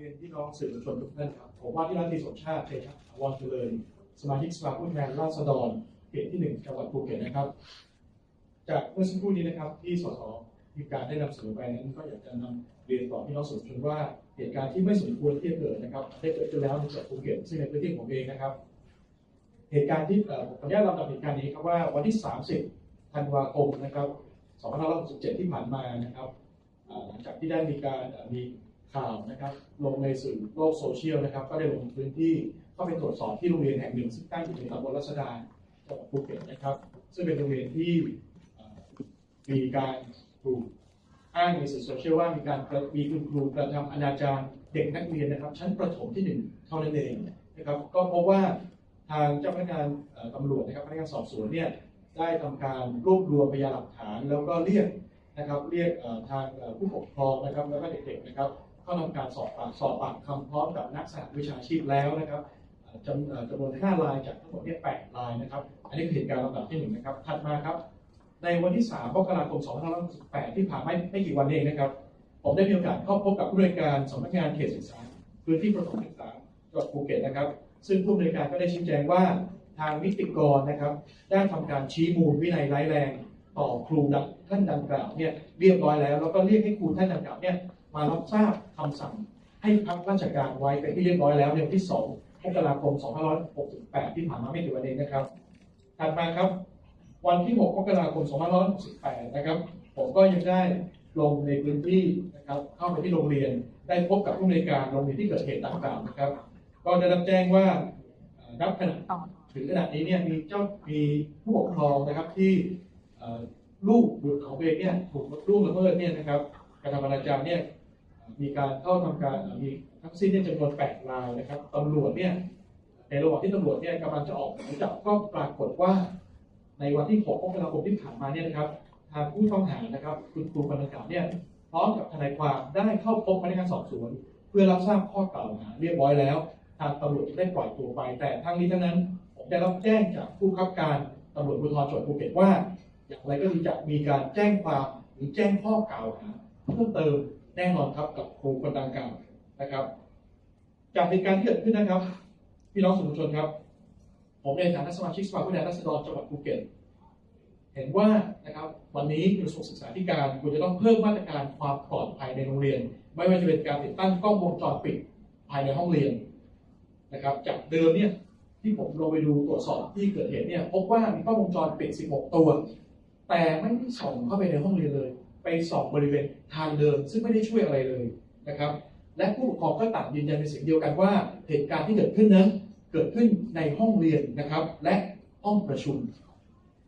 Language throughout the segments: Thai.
เรียนพี่น้องสื่อมวลชนทุกท่านครับผมว่าที่รัฐตรีสมชาติเทชะถาวรเจริญสมาชิกสภาผู้แทนราษฎรเขตที่หนึ่งจังหวัดภูเก็ตนะครับ จากเมื่อสักครู่นี้นะครับที่สสมีการได้นำเสนอไปนั้นก็อยากจะนำเรียนต่อพี่น้องสื่อมวลชนว่าเหตุการณ์ที่ไม่สมควรที่จะเกิดนะครับได้เกิดขึ้นแล้วในจังหวัดภูเก็ตซึ่งในพื้นที่ของผมเองนะครับ เหตุการณ์ที่ผมขออนุญาตลำดับเหตุการณ์นี้ครับว่าวันที่ 30 ธันวาคมนะครับ2567 ที่ผ่านมานะครับหลังจากที่ได้มีการมี ข่าวนะครับลงในสื่อโลกโซเชียลนะครับ ก็ได้ลงพื้นที่เข้าไปตรวจสอบที่โรงเรียนแห่งหนึ่งซึ่งตั้งอยู่ในตำบลรัชดาจังหวัดภูเก็ตนะครับ ซึ่งเป็นโรงเรียนที่มีการถูกอ้างในสื่อโซเชียลว่ามีการมีคุณครูกระทำอนาจารเด็กนักเรียนนะครับ ชั้นประถมที่หนึ่งเท่านั้นเองนะครับ ก็พบว่าทางเจ้าพนักงานตำรวจนะครับพนักงานสอบสวนเนี่ยได้ทำการรวบรวมพยานหลักฐานแล้วก็เรียกนะครับเรียกทางผู้ปกครองนะครับแล้วก็เด็กๆนะครับ เข้าทำการสอบปากสอบปากคำพร้อมกับนักสหวิชาชีพแล้วนะครับจำจำนวน5รายจากทั้งหมดเนี่ย8รายนะครับ อันนี้คือเหตุการณ์ลำดับที่หนึ่นะครับ ถัดมาครับ ในวันที่3มกราคม2568ที่ผ่านไม่ไม่กี่วันเองนะครับ ผมได้มีโอกาสเข้าพบกับผู้บริการสำนักงานเขตศึกษาพื้นที่ประถมศึกษาจังหวัดภูเก็ตนะครับ ซึ่งผู้บริการก็ได้ชี้แจงว่าทางนิติกรนะครับได้ทำการชี้มูลวินัยร้ายแรง ต่อครูดังท่านดังกล่าวเนี่ยเรียบร้อยแล้ว แล้วก็เรียกให้ครูท่านดังกล่าวเนี่ย มารับทราบคำสั่ง ให้พักราชการไว้เป็นที่เรียบร้อยแล้วในวันที่2มกราคม 2568 ที่ผ่านมาไม่กี่วันเองนะครับถัดมาครับ วันที่ 6 มกราคม 2568 นะครับ ผมก็ยังได้ลงในพื้นที่นะครับ เข้าไปที่โรงเรียน ได้พบกับผู้อำนวยการโรงเรียนที่เกิดเหตุดังกล่าวนะครับ ก็ได้รับแจ้งว่านับขณะถึงขณะนี้เนี่ยมีเจ้ามีผู้ปกครองนะครับที่ลูกบุตรของตัวเองเนี่ยถูกล่วงละเมิดเนี่ยนะครับกระทำอนาจารเนี่ย มีการเข้าทำการมีทั้งสิ้นเนี่ยจำนวน8รายนะครับตำรวจเนี่ยในระหว่างที่ตำรวจเนี่ยกำลังจะออกหมายจับก็ปรากฏว่า ในวันที่6มกราคมที่ผ่านมาเนี่ยนะครับ ทางผู้ต้องหานะครับ คุณครูคนดังกาเนี่ยพร้อมกับทนายความได้เข้าพบพนักงานสอบสวน เพื่อรับทราบข้อกล่าวหาเรียบร้อยแล้ว ทางตำรวจได้ปล่อยตัวไป แต่ทั้งนี้ทั้งนั้น ผมได้รับแจ้งจากผู้คับการตำรวจภูธรจังหวัดภูเก็ตว่า อย่างไรก็ดีจะมีการแจ้งความหรือแจ้งข้อกล่าวหาเพิ่มเติม แน่นอนครับกับครูคนดังกล่าวนะครับ จากเหตุการณ์ที่เกิดขึ้นนะครับ พี่น้องสื่อมวลชนครับ ผมในฐานะสมาชิกสภาผู้แทนราษฎรจังหวัดภูเก็ตเห็นว่านะครับวันนี้กระทรวงศึกษาธิการควรจะต้องเพิ่มมาตรการความปลอดภัยในโรงเรียน ไม่ว่าจะเป็นการติดตั้งกล้องวงจรปิดภายในห้องเรียนนะครับ จากเดิมเนี่ยที่ผมลงไปดูตรวจสอบที่เกิดเหตุเนี่ยพบว่ามีกล้องวงจรปิด 16 ตัว แต่ไม่ได้ส่องเข้าไปในห้องเรียนเลย ไปสองบริเวณทางเดินซึ่งไม่ได้ช่วยอะไรเลยนะครับ และผู้ปกครองก็ต่างยืนยันเป็นเสียงเดียวกันว่าเหตุการณ์ที่เกิดขึ้นนั้นเกิดขึ้นในห้องเรียนนะครับ และห้องประชุม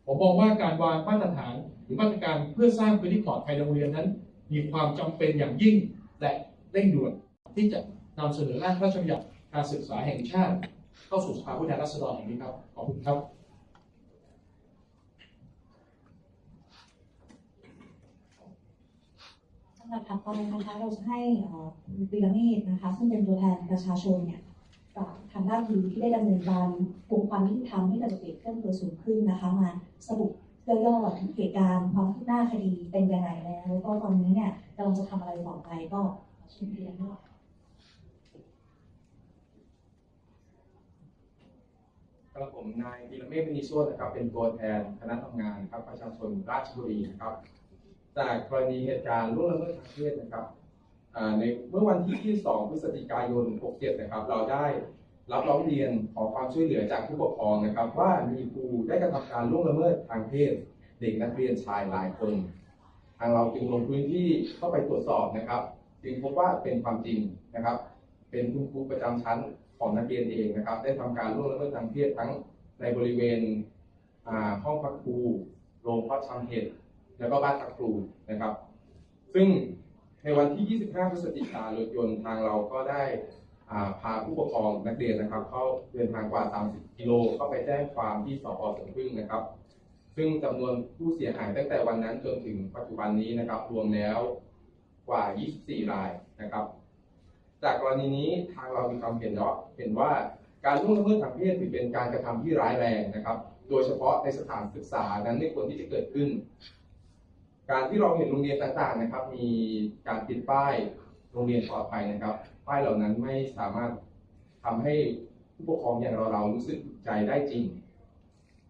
ผมมองว่าการวางมาตรฐานหรือมาตรการเพื่อสร้างพื้นที่ปลอดภัยในโรงเรียนนั้น มีความจำเป็นอย่างยิ่งและเร่งด่วนที่จะนำเสนอร่างพระราชบัญญัติการศึกษาแห่งชาติ เข้าสู่สภาผู้แทนราษฎรแห่งนี้ครับขอบคุณครับ สำหรับถัดไปนะคะเราจะให้ปีละเมธนะคะ ซึ่งเป็นตัวแทนประชาชนเนี่ยกับทางด้านทีที่ได้ดำเนินการปลุกความยุติธรรมให้กับเด็กเครื่องตัวสูงขึ้นนะคะ มาสรุปย่อๆถึงเหตุการณ์ความคืบหน้าคดีเป็นยังไงแล้วแล้วก็ตอนนี้เนี่ยกำลังจะทำอะไรต่อไปก็ชิมปีละเมธครับผมนายธีรเมฆมณีโชตนะครับเป็นตัวแทนคณะทำงานครับประชาชนราชบุรีนะครับ จากกรณีเหตุการณ์ล่วงละเมิดทางเพศนะครับในเมื่อวันที่ 22 พฤศจิกายน 67 นะครับ เราได้รับร้องเรียนขอความช่วยเหลือจากผู้ปกครองนะครับ ว่ามีครูได้กระทำการล่วงละเมิดทางเพศ เด็กนักเรียนชายหลายคน ทางเราจึงลงพื้นที่เข้าไปตรวจสอบนะครับ จึงพบว่าเป็นความจริงนะครับ เป็นคุณครูประจำชั้นของนักเรียนเองนะครับ ได้ทำการล่วงละเมิดทางเพศทั้งในบริเวณห้องพักครูโรงพาะชำเห็ด แล้วก็บ้านพักครูนะครับ ซึ่งในวันที่ 25 พฤศจิกายนทางเราก็ได้าพาผู้ปกครองนักเรียนนะครับเข้าเดินทางกว่า 30 กิโลเข้าไปแจ้งความที่สพสวนพึ่งนะครับ ซึ่งจำนวนผู้เสียหายตั้งแต่วันนั้นจนถึงปัจจุบันนี้นะครับ รวมแล้วกว่า 24 รายนะครับ จากกรณีนี้ทางเรามีความเห็นว่าเห็นว่าการล่วงละเมิดทางเพศถือเป็นการกระทำที่ร้ายแรงนะครับ โดยเฉพาะในสถานศึกษานั้นไม่ควรที่จะเกิดขึ้น การที่เราเห็นโรงเรียนต่างๆนะครับ มีการติดป้ายโรงเรียนปลอดภัยนะครับ ป้ายเหล่านั้นไม่สามารถทำให้ผู้ปกครองอย่างเราเรารู้สึกใจได้จริง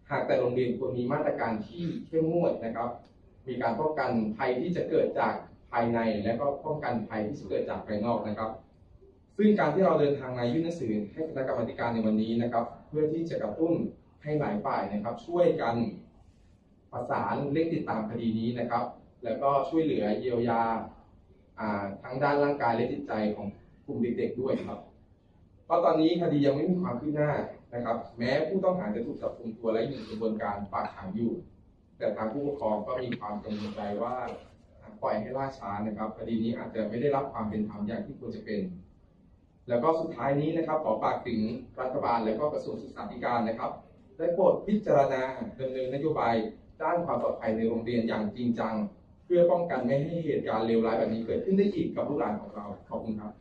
หากแต่โรงเรียนควรมีมาตรการที่เข้มงวดนะครับ มีการป้องกันภัยที่จะเกิดจากภายในและก็ป้องกันภัยที่จะเกิดจากภายนอกนะครับ ซึ่งการที่เราเดินทางมายื่นหนังสือให้คณะกรรมการในวันนี้นะครับ เพื่อที่จะกระตุ้นให้หลายฝ่ายนะครับ ช่วยกัน ประสานเร่งติดตามคดีนี้นะครับ แล้วก็ช่วยเหลือเยียวยาทั้งด้านร่างกายและจิตใจของกลุ่มเด็กๆด้วยครับ เพราะตอนนี้คดียังไม่มีความคืบหน้านะครับ แม้ผู้ต้องหาจะถูกจับกลุ่มตัวและอยู่ในกระบวนการฝากขังอยู่ แต่ทางผู้ปกครองก็มีความกังวลใจว่าปล่อยให้ล่าช้านะครับคดีนี้อาจจะไม่ได้รับความเป็นธรรมอย่างที่ควรจะเป็น แล้วก็สุดท้ายนี้นะครับขอฝากถึงรัฐบาลและก็กระทรวงศึกษาธิการนะครับ ได้โปรดพิจารณาดำเนินนโยบาย ด้านความปลอดภัยในโรงเรียนอย่างจริงจัง เพื่อป้องกันไม่ให้เหตุการณ์เลวร้ายแบบนี้เกิดขึ้นได้อีกกับลูกหลานของเราขอบคุณครับ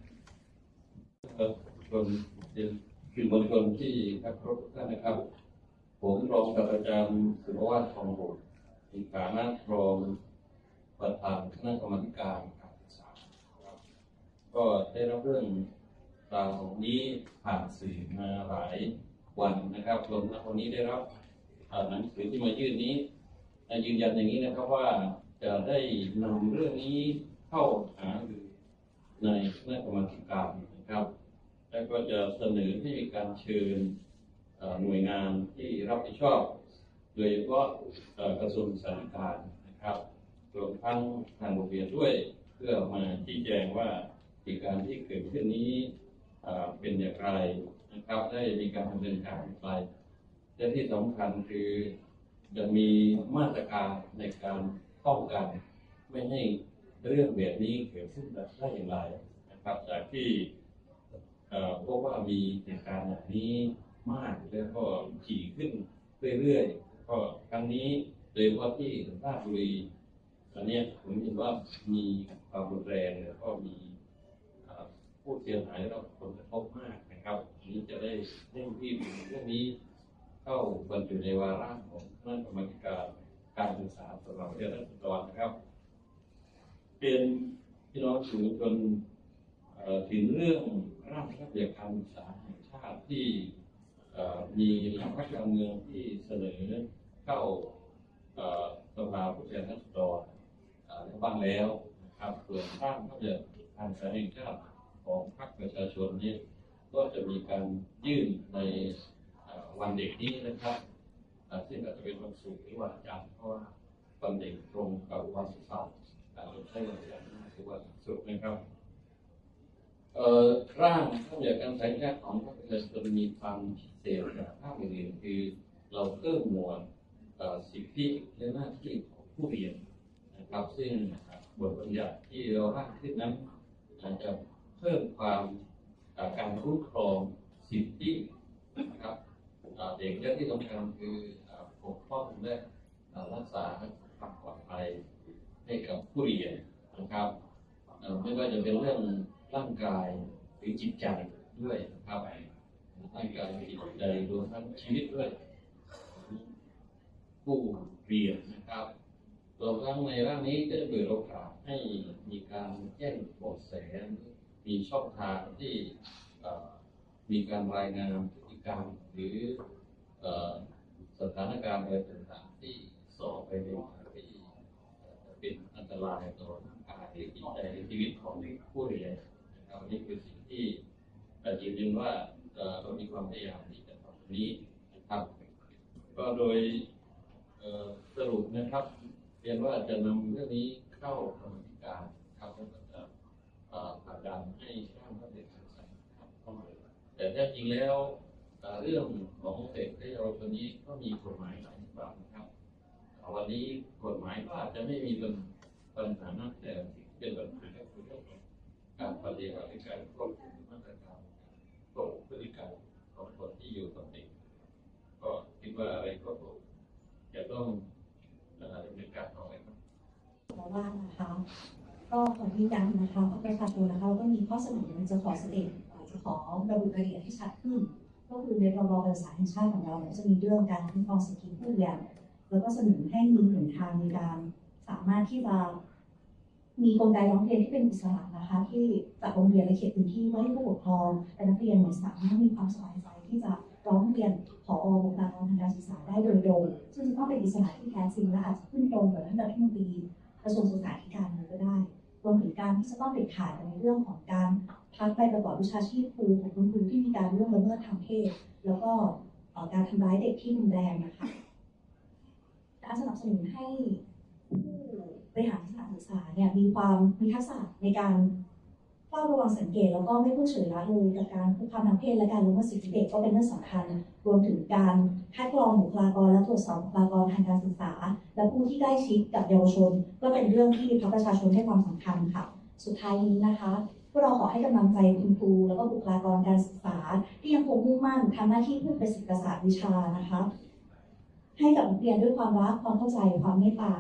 ครับคนเป็นสื่อมวลชนที่นักรบท่านนะครับ ผมรองศาสตราจารย์สุภวัฒน์ทองโหดในฐานะรองประธานคณะกรรมการการศึกษาก็ได้รับเรื่องราวนี้ผ่านสื่อมาหลายวันนะครับรวมทั้งวันนี้ได้รับหนังสือที่มายื่นนี้ ยืนยันอย่างนี้นะครับว่าจะได้นำเรื่องนี้เข้าหารือในคณะกรรมาธิการนะครับ แล้วก็จะเสนอให้มีการเชิญหน่วยงานที่รับผิดชอบ โดยเฉพาะกระทรวงศึกษาธิการนะครับรวมทั้งทางโรงเรียนด้วย เพื่อมาชี้แจงว่าเหตุการณ์ที่เกิดขึ้นนี้เอ่อเป็นอย่างไรนะครับ ได้มีการดำเนินการอย่างไรและที่สำคัญคือ จะมีมาตรการในการป้องกัน ไม่ให้เรื่องแบบนี้เกิดขึ้นได้อย่างไรนะครับจากที่เอ่อพบว่ามีเหตุการณ์แบบนี้มากแล้วก็ถี่ขึ้นเรื่อยๆก็ครั้งนี้โดยเฉพาะที่ราชบุรีอันนี้ผมเห็นว่ามีความรุนแรงแล้วก็มีผู้เสียหายและผลกระทบมากนะครับนนี้จะได้เร่งรีบเรื่องนี้ เข้าบรรจุในวาระของคณะกรรมาการการศึกษาสำหรับประเทศรัฐบาลนะครับ เป็นพี่น้องสื่อมวนถึงเรื่องร่างระราชบัญญัติการศึกษาแห่งชาติที่มีหลักพรรคการเมืองที่เสนอเข้าต่อสภาผู้แทนราษฎรเอ่อบ้างแล้วนะครับส่วนร่างพระราชบัญญัติการศึกษาแห่งชาติของพรรคประชาชนนี้ก็จะมีการยื่นใน วันเด็กนี้นะครับซึ่งอาจจะเป็นวันศุกร์หรือวันจันทร์เพราะว่าวันเด็กตรงกับวันเสาร์อาจจะใช้วันจันทร์หรือวันศุกร์นะครับเอ่อร่างพระบัญญัติการใช้ชาติของพระประชาชนมีความพิเศษจากภาคอื่นๆคือเราเพิ่มหมวดสิทธิและหน้าที่ของผู้เรียนนะครับซึ่งบทบัญญัติที่เราร่างขึ้นนั้นอาจจะเพิ่มความการคุ้มครองสิทธินะครับ เอ่อเด็กและที่สำคัญคือเอ่อปกป้องและเอ่อรักษาความปลอดภัยให้กับผู้เรียนนะครับไม่ว่าจะเป็นเรื่องร่างกายหรือจิตใจด้วยนะครับร่างกายจิตใจรวมทั้งชีวิตด้วย ผู้เรียนนะครับรวมทั้งในร่างนี้จะเปิดโอกาสให้มีการแจ้งเบาะแสมีช่องทางที่มีการรายงาน กรรมหรืออสถานการณ์อะไรต่างๆที่สอบไปในทางที่เป็นอันตรายต่อร่างกายหรือจิตใจชีวิตของผู้เรียนนะครับนี่คือสิ่งที่เอ่อยืนยันว่าเรามีความพยายามที่จะทำตรงนี้นะครับ ก็โดยสรุปนะครับเรียนว่าจะนำเรื่องนี้เข้ากรรมธิการครับแล้วก็จะผลักดันให้ร่างพระเด็กศึกษาครับเข้ามาแต่แท้จริงแล้ว เรื่องของเด็กและเยาวชนนี้ก็มีกฎหมายหลายฉบับนะครับวันนี้กฎหมายก็อาจจะไม่มีปัญหานักแต่เป็นปัญหาก็คือเรื่องของการปฏิบัติการควบคุมมาตรการควบคุมพฤติกรรมของคนที่อยู่กับเด็กก็คิดว่าอะไรก็จะต้องดำเนินการต่อไปครับว่านะคะก็ขอยืนยันนะคะว่าประชาชนนะคะก็มีข้อเสนอจะขอเสนอจะขอระบุรายละเอียดที่ชัดขึ้น ก็คือในพรบการศึกษาแห่งชาติของเราเนี่ยจะมีเรื่องการคุ้มครองสิทธิผู้เรียนแล้วก็เสนอให้มีหนทางในการสามารถที่จะมีกลไกร้องเรียนที่เป็นอิสระนะคะ ที่จากโรงเรียนในเขตพื้นที่ไว้ให้ผู้ปกครองและนักเรียนสามารถมีความสบายใจที่จะร้องเรียนผอบุคลารทางการศึกษาได้โดยตรงซึ่งจะต้องเป็นอิสระที่แท้จริงและอาจจะขึ้นตรงกับท่านรัฐมนตรีกระทรวงศึกษาธิการก็ได้รวมถึงการที่จะต้องเด็ดขาดในเรื่องของการ พักใบประกอบวิชาชีพครูของคุณครูที่มีการล่วงละเมิดทางเพศ แล้วก็การทำร้ายเด็กที่รุนแรงนะคะการสนับสนุนให้ผู้บริหารสถานศึกษาเนี่ยมีความมีทักษะในการเฝ้าระวังสังเกต แล้วก็ไม่เพิ่งเฉยละเลยกับการคุกคามทางเพศและการละเมิดสิทธิเด็กก็เป็นเรื่องสำคัญ รวมถึงการคัดกรองบุคลากรและตรวจสอบบุคลากรทางการศึกษา และผู้ที่ใกล้ชิดกับเยาวชน ก็เป็นเรื่องที่พรรคประชาชนให้ความสำคัญค่ะ สุดท้ายนี้นะคะ พวกเราขอให้กำลังใจคุณครูแล้วก็บุคลากรการศึกษา ที่ยังคงมุ่งมั่นทำหน้าที่ผู้เป็นศิษย์ศาสตร์วิชานะคะ ให้กับนักเรียนด้วยความรักความเข้าใจความเมตตา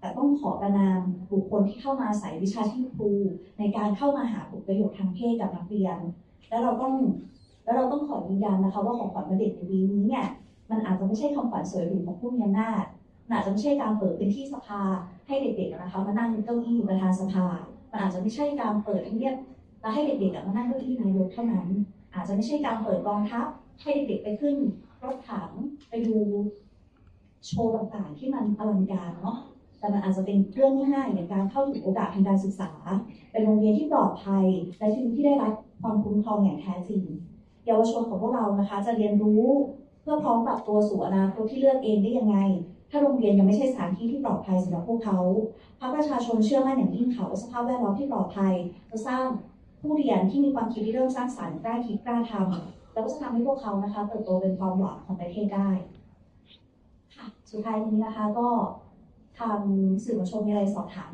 แต่ต้องขอประนามบุคคลที่เข้ามาใส่วิชาชีพครู ในการเข้ามาหาผลประโยชน์ทางเพศกับนักเรียน แล้วเราต้องแล้วเราต้องขอยืนยันนะคะว่าของขวัญวันเด็กในปีนี้เนี่ยมันอาจจะไม่ใช่คำขวัญสวยหรูของผู้มีอำนาจอาจจะไม่ใช่การเปิดเป็นที่สภาให้เด็กๆนะคะมานั่งเก้าอี้ประธานสภา อาจจะไม่ใช่การเปิดให้เรียกแล้วให้เด็กๆมานั่งเก้าอี้นายกเท่านั้น อาจจะไม่ใช่การเปิดกองทัพให้เด็กๆไปขึ้นรถถังไปดูโชว์ต่างๆที่มันอลังการเนาะแต่มันอาจจะเป็นเรื่องง่ายๆอย่างการเข้าถึงโอกาสทางการศึกษา เป็นโรงเรียนที่ปลอดภัย และที่ที่ได้รับความคุ้มครองอย่างแท้จริง เยาวชนของพวกเรานะคะ จะเรียนรู้เพื่อพร้อมปรับตัวสู่อนาคตที่เลือกเองได้ยังไง ถ้าโรงเรียนยังไม่ใช่สถานที่ที่ปลอดภัยสำหรับพวกเขาพรรคประชาชนเชื่อมั่นอย่างยิ่งค่ะว่าสภาพแวดล้อมที่ปลอดภัยจะสร้างผู้เรียนที่มีความคิดที่เริ่มสร้างสรรค์กล้าคิดกล้าทำแล้วก็จะทำให้พวกเขานะคะเติบโตเป็นความหวังของประเทศได้ค่ะสุดท้ายนี้นะคะก็ทางสื่อมวลชนมีอะไรสอบถาม